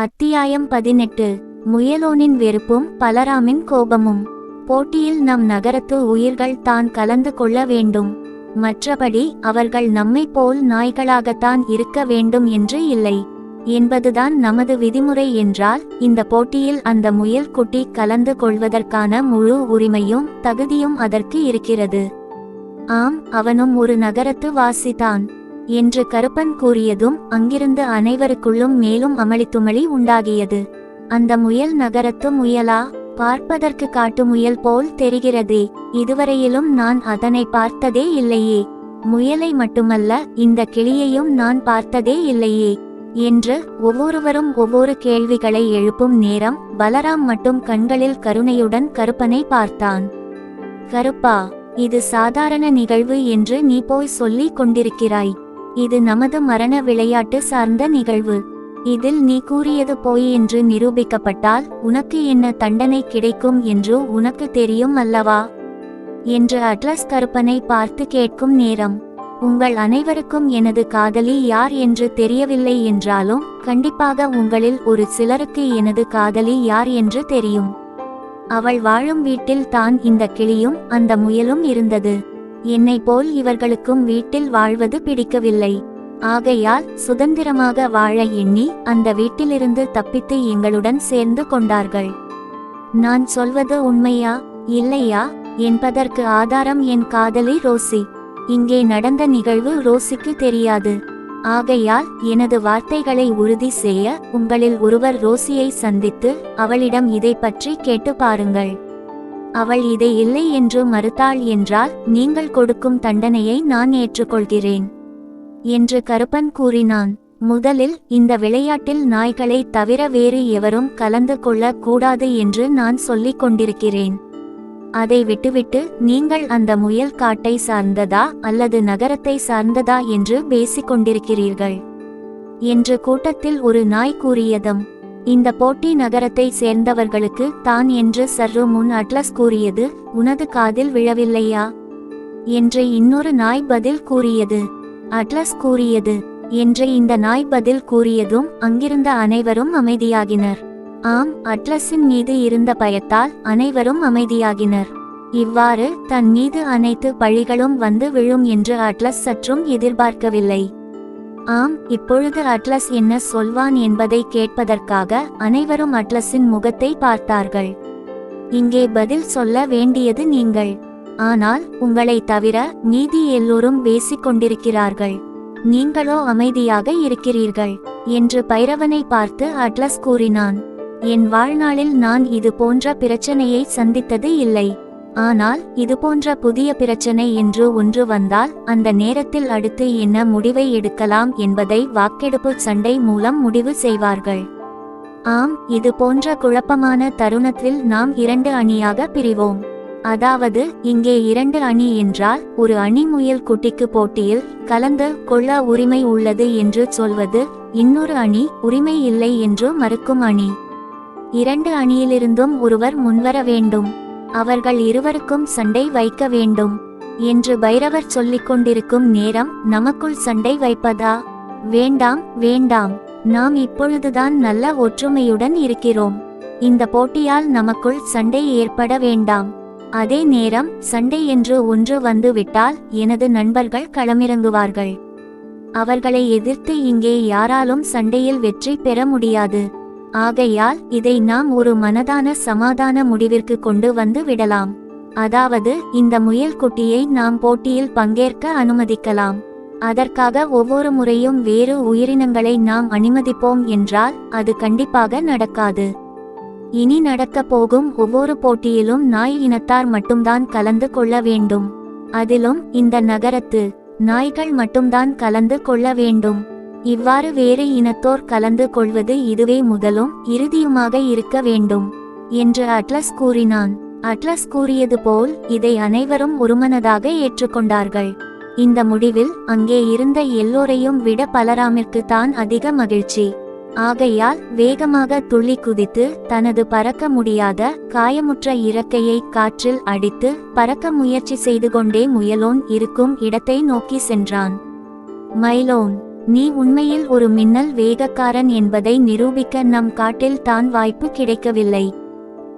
அத்தியாயம் பதினெட்டு. முயலோனின் வெறுப்பும் பலராமின் கோபமும். போட்டியில் நம் நகரத்து உயிர்கள் தான் கலந்து கொள்ள வேண்டும். மற்றபடி அவர்கள் நம்மை போல் நாய்களாகத்தான் இருக்க வேண்டும் என்று இல்லை. என்பதுதான் நமது விதிமுறை என்றால் இந்த போட்டியில் அந்த முயல் குட்டி கலந்து கொள்வதற்கான முழு உரிமையும் தகுதியும் அதற்கு இருக்கிறது. ஆம் அவனும் ஒரு நகரத்து வாசிதான். என்று கருப்பன் கூறியதும் அங்கிருந்து அனைவருக்குள்ளும் மேலும் அமளித்துமளி உண்டாகியது. அந்த முயல் நகரத்து முயலா? பார்ப்பதற்கு காட்டு முயல் போல் தெரிகிறதே. இதுவரையிலும் நான் அதனை பார்த்ததே இல்லையே. முயலை மட்டுமல்ல இந்த கிளியையும் நான் பார்த்ததே இல்லையே. என்று ஒவ்வொருவரும் ஒவ்வொரு கேள்விகளை எழுப்பும் நேரம் பலராம் மட்டும் கண்களில் கருணையுடன் கருப்பனை பார்த்தான். கருப்பா இது சாதாரண நிகழ்வு என்று நீ போய் சொல்லிக் கொண்டிருக்கிறாய். இது நமது மரண விளையாட்டு சார்ந்த நிகழ்வு. இதில் நீ கூறியது போய் என்று நிரூபிக்கப்பட்டால் உனக்கு என்ன தண்டனை கிடைக்கும் என்று உனக்கு தெரியும் அல்லவா? என்று அட்லஸ் கருப்பனை பார்த்து கேட்கும் நேரம். உங்கள் அனைவருக்கும் எனது காதலி யார் என்று தெரியவில்லை என்றாலும் கண்டிப்பாக உங்களில் ஒரு சிலருக்கு எனது காதலி யார் என்று தெரியும். அவள் வாழும் வீட்டில் தான் இந்த கிளியும் அந்த முயலும் இருந்தது. என்னை போல் இவர்களுக்கும் வீட்டில் வாழ்வது பிடிக்கவில்லை. ஆகையால் சுதந்திரமாக வாழ எண்ணி அந்த வீட்டிலிருந்து தப்பித்து எங்களுடன் சேர்ந்து கொண்டார்கள். நான் சொல்வது உண்மையா? இல்லையா? என்பதற்கு ஆதாரம் என் காதலி ரோசி. இங்கே நடந்த நிகழ்வு ரோசிக்கு தெரியாது. ஆகையால் எனது வார்த்தைகளை உறுதி செய்ய உங்களில் ஒருவர் ரோசியை சந்தித்து அவளிடம் இதை பற்றி கேட்டு பாருங்கள். அவள் இதை இல்லை என்று மறுத்தாள் என்றால் நீங்கள் கொடுக்கும் தண்டனையை நான் ஏற்றுக்கொள்கிறேன். என்று கருப்பன் கூறினான். முதலில் இந்த விளையாட்டில் நாய்களை தவிர வேறு எவரும் கலந்து கொள்ள கூடாது என்று நான் சொல்லிக் கொண்டிருக்கிறேன். அதை விட்டுவிட்டு நீங்கள் அந்த முயல் காட்டை சார்ந்ததா அல்லது நகரத்தை சார்ந்ததா என்று பேசிக் கொண்டிருக்கிறீர்கள்? என்று கூட்டத்தில் ஒரு நாய் கூறியதும் இந்த போட்டி நகரத்தை சேர்ந்தவர்களுக்கு தான் என்று சற்று முன் அட்லஸ் கூறியது உனது காதில் விழவில்லையா என்று இன்னொரு நாய் பதில் கூறியது. அட்லஸ் கூறியது என்று இந்த நாய் பதில் கூறியதும் அங்கிருந்த அனைவரும் அமைதியாகினர். ஆம் அட்லஸின் மீது இருந்த பயத்தால் அனைவரும் அமைதியாகினர். இவ்வாறு தன் மீது அனைத்து பழிகளும் வந்து விழும் என்று அட்லஸ் சற்றும் எதிர்பார்க்கவில்லை. ஆம் இப்பொழுது அட்லஸ் என்ன சொல்வான் என்பதை கேட்பதற்காக அனைவரும் அட்லஸின் முகத்தை பார்த்தார்கள். இங்கே பதில் சொல்ல வேண்டியது நீங்கள். ஆனால் உங்களை தவிர மீதி எல்லோரும் பேசிக் கொண்டிருக்கிறார்கள். நீங்களோ அமைதியாக இருக்கிறீர்கள் என்று பைரவனை பார்த்து அட்லஸ் கூறினான். என் வாழ்நாளில் நான் இது போன்ற பிரச்சனையை சந்தித்தது இல்லை. ஆனால் இதுபோன்ற புதிய பிரச்சனை என்று ஒன்று வந்தால் அந்த நேரத்தில் அடுத்து என்ன முடிவை எடுக்கலாம் என்பதை வாக்கெடுப்பு சண்டை மூலம் முடிவு செய்வார்கள். ஆம் இது போன்ற குழப்பமான தருணத்தில் நாம் இரண்டு அணியாக பிரிவோம். அதாவது இங்கே இரண்டு அணி என்றால் ஒரு அணி முயல் குட்டிக்கு போட்டியில் கலந்து கொள்ள உரிமை உள்ளது என்று சொல்வது இன்னொரு அணி உரிமை இல்லை என்று மறுக்கும் அணி. இரண்டு அணியிலிருந்தும் ஒருவர் முன்வர வேண்டும். அவர்கள் இருவருக்கும் சண்டை வைக்க வேண்டும் என்று பைரவர் சொல்லிக் கொண்டிருக்கும் நேரம் நமக்குள் சண்டை வைப்பதா? வேண்டாம் வேண்டாம். நாம் இப்பொழுதுதான் நல்ல ஒற்றுமையுடன் இருக்கிறோம். இந்த போட்டியால் நமக்குள் சண்டை ஏற்பட வேண்டாம். அதே நேரம் சண்டை என்று ஒன்று வந்துவிட்டால் எனது நண்பர்கள் களமிறங்குவார்கள். அவர்களை எதிர்த்து இங்கே யாராலும் சண்டையில் வெற்றி பெற முடியாது. ஆகையால் இதை நாம் ஒரு மனதான சமாதான முடிவிற்கு கொண்டு வந்து விடலாம். அதாவது இந்த முயல் குட்டியை நாம் போட்டியில் பங்கேற்க அனுமதிக்கலாம். அதற்காக ஒவ்வொரு முறையும் வேறு உயிரினங்களை நாம் அனுமதிப்போம் என்றால் அது கண்டிப்பாக நடக்காது. இனி நடக்கப் போகும் ஒவ்வொரு போட்டியிலும் நாய் இனத்தார் மட்டும்தான் கலந்து கொள்ள வேண்டும். அதிலும் இந்த நகரத்து நாய்கள் மட்டும்தான் கலந்து கொள்ள வேண்டும். இவ்வாறு வேறு இனத்தோர் கலந்து கொள்வது இதுவே முதலும் இறுதியுமாக இருக்க வேண்டும் என்று அட்லஸ் கூறினான். அட்லஸ் கூறியது போல் இதை அனைவரும் ஒருமனதாக ஏற்றுக்கொண்டார்கள். இந்த முடிவில் அங்கே இருந்த எல்லோரையும் விட பலராமிற்கு தான் அதிக மகிழ்ச்சி. ஆகையால் வேகமாக துள்ளி குதித்து தனது பறக்க முடியாத காயமுற்ற இறக்கையை காற்றில் அடித்து பறக்க முயற்சி செய்து கொண்டே முயலோன் இருக்கும் இடத்தை நோக்கி சென்றான். மைலோன் நீ உண்மையில் ஒரு மின்னல் வேகக்காரன் என்பதை நிரூபிக்க நம் காட்டில் தான் வாய்ப்பு கிடைக்கவில்லை.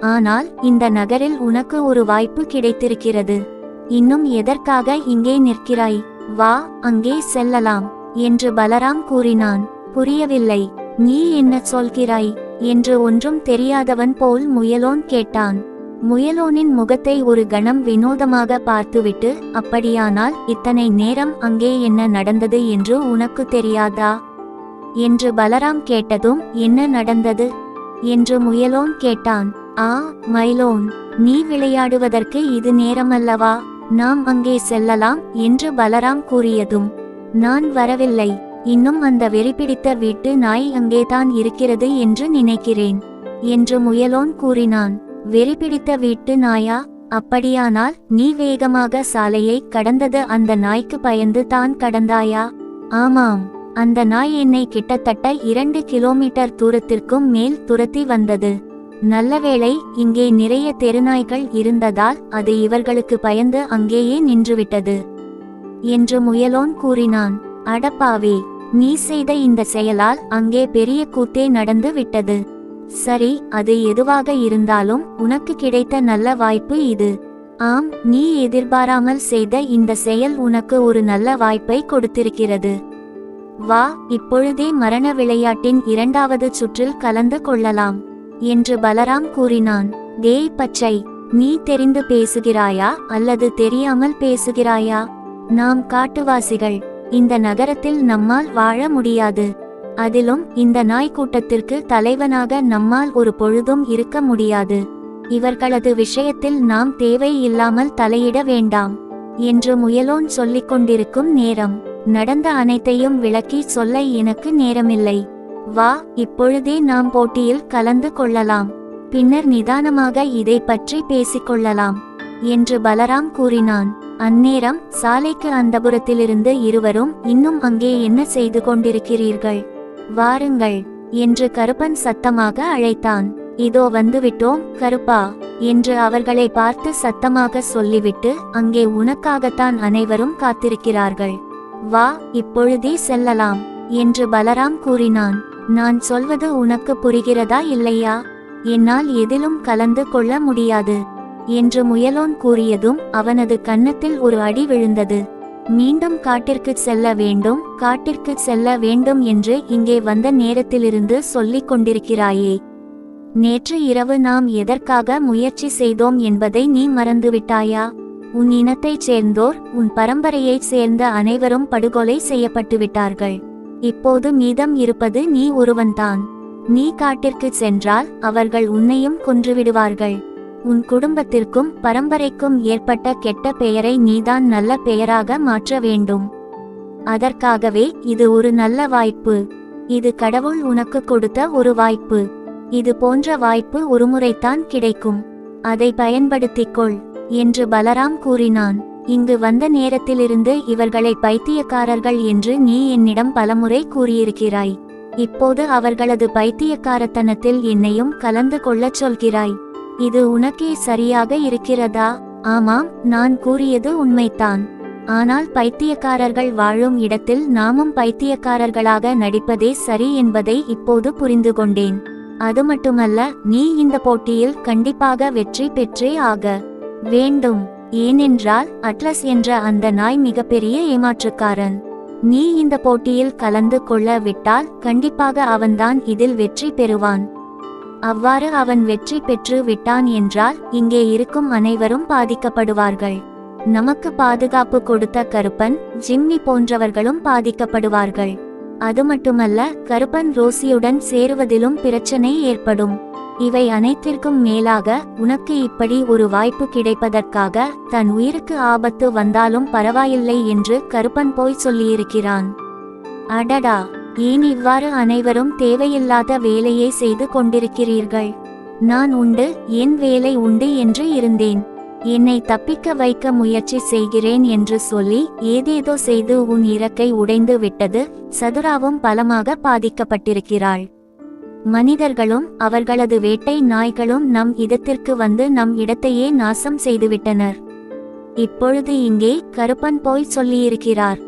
ஆனால் இந்த நகரில் உனக்கு ஒரு வாய்ப்பு கிடைத்திருக்கிறது. இன்னும் எதற்காக இங்கே நிற்கிறாய்? வா அங்கே செல்லலாம் என்று பலராம் கூறினான். புரியவில்லை. நீ என்ன சொல்கிறாய்? என்று ஒன்றும் தெரியாதவன் போல் முயலோன் கேட்டான். முயலோனின் முகத்தை ஒரு கணம் வினோதமாக பார்த்துவிட்டு அப்படியானால் இத்தனை நேரம் அங்கே என்ன நடந்தது என்று உனக்கு தெரியாதா என்று பலராம் கேட்டதும் என்ன நடந்தது என்று முயலோன் கேட்டான். ஆ மயிலோன் நீ விளையாடுவதற்கு இது நேரமல்லவா? நாம் அங்கே செல்லலாம் என்று பலராம் கூறியதும் நான் வரவில்லை. இன்னும் அந்த வெறிபிடித்த வீட்டு நாய் அங்கேதான் இருக்கிறது என்று நினைக்கிறேன் என்று முயலோன் கூறினான். வெறிபிடித்த வீட்டு நாயா அப்படியானால் நீ வேகமாக சாலையை கடந்தது அந்த நாய்க்கு பயந்து தான் கடந்தாயா? ஆமாம். அந்த நாய் என்னை கிட்டத்தட்ட இரண்டு கிலோமீட்டர் தூரத்திற்கும் மேல் துரத்தி வந்தது. நல்லவேளை இங்கே நிறைய தெருநாய்கள் இருந்ததால் அது இவர்களுக்கு பயந்து அங்கேயே நின்றுவிட்டது. என்று முயலோன் கூறினான். அடப்பாவே. நீ செய்த இந்த செயலால் அங்கே பெரிய கூத்தே நடந்து விட்டது. சரி அது எதுவாக இருந்தாலும் உனக்கு கிடைத்த நல்ல வாய்ப்பு இது. ஆம் நீ எதிர்பாராமல் செய்த இந்த செயல் உனக்கு ஒரு நல்ல வாய்ப்பை கொடுத்திருக்கிறது. வா இப்பொழுதே மரண விளையாட்டின் இரண்டாவது சுற்றில் கலந்து கொள்ளலாம் என்று பலராம் கூறினான். டேய் பச்சை நீ தெரிந்து பேசுகிறாயா அல்லது தெரியாமல் பேசுகிறாயா? நாம் காட்டுவாசிகள் இந்த நகரத்தில் நம்மால் வாழ முடியாது. அதிலும் இந்த நாய் கூட்டத்திற்கு தலைவனாக நம்மால் ஒரு பொழுதும் இருக்க முடியாது. இவர்களது விஷயத்தில் நாம் தேவை இல்லாமல் தலையிட வேண்டாம் என்று முயலோன் சொல்லிக் கொண்டிருக்கும் நேரம். நடந்த அனைத்தையும் விளக்கி சொல்ல எனக்கு நேரமில்லை. வா இப்பொழுதே நாம் போட்டியில் கலந்து கொள்ளலாம். பின்னர் நிதானமாக இதை பற்றி பேசிக்கொள்ளலாம் என்று பலராம் கூறினான். அந்நேரம் சாலைக்கு அந்தபுரத்திலிருந்து இருவரும் இன்னும் அங்கே என்ன செய்து கொண்டிருக்கிறீர்கள்? வாருங்கள் என்று கருப்பன் சத்தமாக அழைத்தான். இதோ வந்துவிட்டோம் கருப்பா என்று அவர்களை பார்த்து சத்தமாக சொல்லிவிட்டு அங்கே உனக்காகத்தான் அனைவரும் காத்திருக்கிறார்கள். வா இப்பொழுதே செல்லலாம் என்று பலராம் கூறினான். நான் சொல்வது உனக்கு புரிகிறதா இல்லையா? என்னால் எதிலும் கலந்து கொள்ள முடியாது என்று முயலோன் கூறியதும் அவனது கன்னத்தில் ஒரு அடி விழுந்தது. மீண்டும் காட்டிற்கு செல்ல வேண்டும் காட்டிற்கு செல்ல வேண்டும் என்று இங்கே வந்த நேரத்திலிருந்து சொல்லிக் கொண்டிருக்கிறாயே. நேற்று இரவு நாம் எதற்காக முயற்சி செய்தோம் என்பதை நீ மறந்துவிட்டாயா? உன் இனத்தைச் சேர்ந்தோர் உன் பரம்பரையைச் சேர்ந்த அனைவரும் படுகொலை செய்யப்பட்டு விட்டார்கள். இப்போது மீதம் இருப்பது நீ ஒருவன்தான். நீ காட்டிற்கு சென்றால் அவர்கள் உன்னையும் கொன்றுவிடுவார்கள் உன் குடும்பத்திற்கும் பரம்பரைக்கும் ஏற்பட்ட கெட்ட பெயரை நீதான் நல்ல பெயராக மாற்ற வேண்டும். அதற்காகவே இது ஒரு நல்ல வாய்ப்பு. இது கடவுள் உனக்கு கொடுத்த ஒரு வாய்ப்பு. இது போன்ற வாய்ப்பு ஒருமுறைத்தான் கிடைக்கும். அதை பயன்படுத்திக் கொள் என்று பலராம் கூறினான். இங்கு வந்த நேரத்திலிருந்து இவர்களை பைத்தியக்காரர்கள் என்று நீ என்னிடம் பலமுறை கூறியிருக்கிறாய். இப்போது அவர்களது பைத்தியக்காரத்தனத்தில் என்னையும் கலந்து கொள்ளச் சொல்கிறாய். இது உனக்கே சரியாக இருக்கிறதா? ஆமாம் நான் கூறியது உண்மைதான். ஆனால் பைத்தியக்காரர்கள் வாழும் இடத்தில் நாமும் பைத்தியக்காரர்களாக நடிப்பதே சரி என்பதை இப்போது புரிந்து கொண்டேன் அது மட்டுமல்ல நீ இந்த போட்டியில் கண்டிப்பாக வெற்றி பெற்றே ஆக வேண்டும். ஏனென்றால் அட்லஸ் என்ற அந்த நாய் மிகப்பெரிய ஏமாற்றுக்காரன். நீ இந்த போட்டியில் கலந்து கொள்ள விட்டால் கண்டிப்பாக அவன்தான் இதில் வெற்றி பெறுவான். அவ்வாறு அவன் வெற்றி பெற்று விட்டான் என்றால் இங்கே இருக்கும் அனைவரும் பாதிக்கப்படுவார்கள். நமக்கு பாதுகாப்பு கொடுத்த கருப்பன் ஜிம்மி போன்றவர்களும் பாதிக்கப்படுவார்கள். அது மட்டுமல்ல கருப்பன் ரோசியுடன் சேருவதிலும் பிரச்சனை ஏற்படும். இவை அனைத்திற்கும் மேலாக உனக்கு இப்படி ஒரு வாய்ப்பு கிடைப்பதற்காக தன் உயிருக்கு ஆபத்து வந்தாலும் பரவாயில்லை என்று கருப்பன் போய் சொல்லியிருக்கிறான். அடடா! ஏன் இவ்வாறு அனைவரும் தேவையில்லாத வேலையை செய்து கொண்டிருக்கிறீர்கள்? நான் உண்டு என் வேலை உண்டு என்று இருந்தேன். என்னை தப்பிக்க வைக்க முயற்சி செய்கிறேன் என்று சொல்லி ஏதேதோ செய்து உன் இறக்கை உடைந்து விட்டது சதுராவும் பலமாக பாதிக்கப்பட்டிருக்கிறாள். மனிதர்களும் அவர்களது வேட்டை நாய்களும் நம் இடத்திற்கு வந்து நம் இடத்தையே நாசம் செய்துவிட்டனர். இப்பொழுது இங்கே கருப்பன் போய் சொல்லியிருக்கிறார்.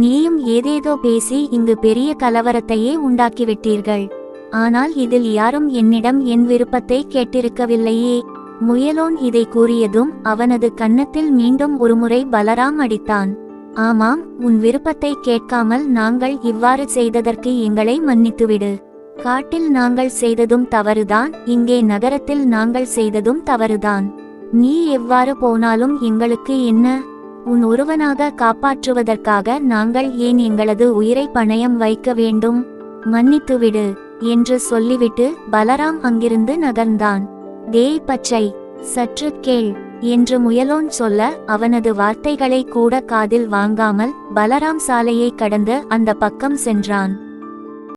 நீயும் ஏதேதோ பேசி இங்கு பெரிய கலவரத்தையே உண்டாக்கிவிட்டீர்கள். ஆனால் இதில் யாரும் என்னிடம் என் விருப்பத்தை கேட்டிருக்கவில்லையே. முயலோன் இதை கூறியதும் அவனது கன்னத்தில் மீண்டும் ஒருமுறை பலராம் அடித்தான். ஆமாம் உன் விருப்பத்தை கேட்காமல் நாங்கள் இவ்வாறு செய்ததற்கு எங்களை மன்னித்துவிடு. காட்டில் நாங்கள் செய்ததும் தவறுதான் இங்கே நகரத்தில் நாங்கள் செய்ததும் தவறுதான். நீ எவ்வாறு போனாலும் எங்களுக்கு என்ன? உன் ஒருவனாக காப்பாற்றுவதற்காக நாங்கள் ஏன் எங்களது உயிரை பணயம் வைக்க வேண்டும்? மன்னித்துவிடு என்று சொல்லிவிட்டு பலராம் அங்கிருந்து நகர்ந்தான். தேய் பச்சை சற்று கேள் என்று முயலோன் சொல்ல அவனது வார்த்தைகளை கூட காதில் வாங்காமல் பலராம் சாலையை கடந்து அந்த பக்கம் சென்றான்.